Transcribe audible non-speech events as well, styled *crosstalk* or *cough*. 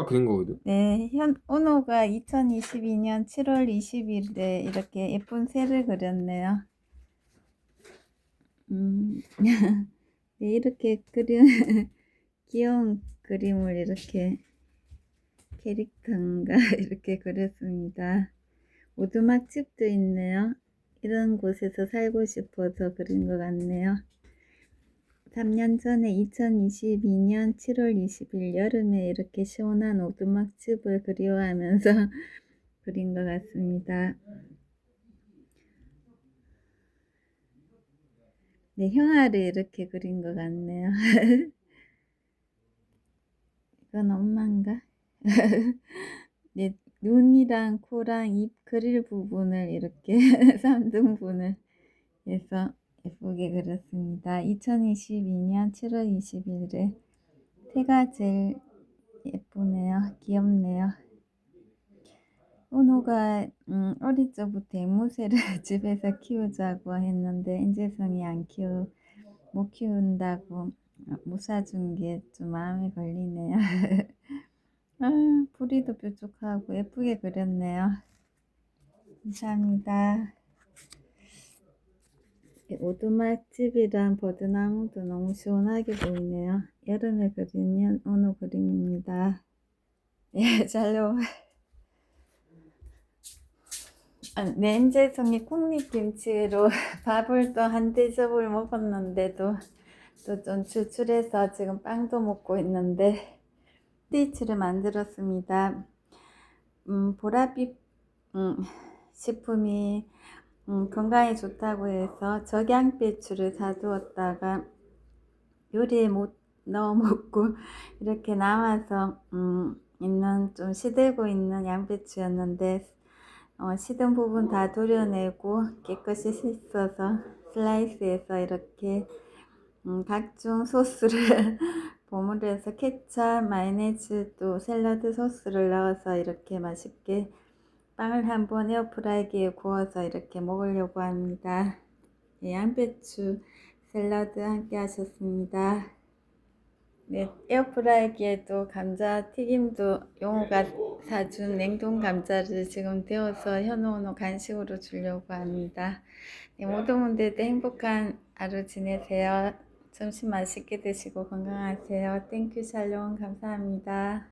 아 그린 거거든. 네, 현, 오노가 2022년 7월 20일에 이렇게 예쁜 새를 그렸네요. 음, *laughs* 네, 이렇게 그린, *laughs* 귀여운 그림을 이렇게 캐릭터인가 *laughs* 이렇게 그렸습니다. 오두막집도 있네요. 이런 곳에서 살고 싶어서 그린 것 같네요. 3년 전에 2022년 7월 20일 여름에 이렇게 시원한 오두막집을 그리워하면서 *laughs* 그린 것 같습니다. 네, 형아를 이렇게 그린 것 같네요. *laughs* 이건 엄마인가? *laughs* 네, 눈이랑 코랑 입 그릴 부분을 이렇게 3등분을 해서 예쁘게 그렸습니다. 2022년 7월 20일에 새가 제일 예쁘네요. 귀엽네요. 은호가 음, 어릴 적부터 앵무새를 *laughs* 집에서 키우자고 했는데 인재성이 안 키우 못 키운다고 못 사준 게 좀 마음에 걸리네요. *laughs* 아, 뿌리도 뾰족하고 예쁘게 그렸네요. 감사합니다. 이 오두막집이랑 버드나무도 너무 시원하게 보이네요. 여름에 그리는 어느 그림입니다. 예, *laughs* 잘로. 아, 냄새성이 콩잎김치로 *laughs* 밥을 또 한 대접을 먹었는데도 또 좀 출출해서 지금 빵도 먹고 있는데 스테이치를 만들었습니다. 음, 보랏빛 음, 식품이 음, 건강에 좋다고 해서 적양배추를 사두었다가 요리에 못 넣어 먹고 *laughs* 이렇게 남아서 음, 있는 좀 시들고 있는 양배추였는데 어, 시든 부분 다 도려내고 깨끗이 씻어서 슬라이스해서 이렇게 음, 각종 소스를 *laughs* 버무려서 케찹, 마요네즈 또 샐러드 소스를 넣어서 이렇게 맛있게 빵을 한번 에어프라이기에 구워서 이렇게 먹으려고 합니다. 예, 양배추 샐러드 함께 하셨습니다. 네, 에어프라이기에도 감자 튀김도 용호가 사준 냉동 감자를 지금 데워서 현우노 간식으로 주려고 합니다. 네, 모든 분들도 행복한 하루 지내세요. 점심 맛있게 드시고 건강하세요. 땡큐 샬롬 감사합니다.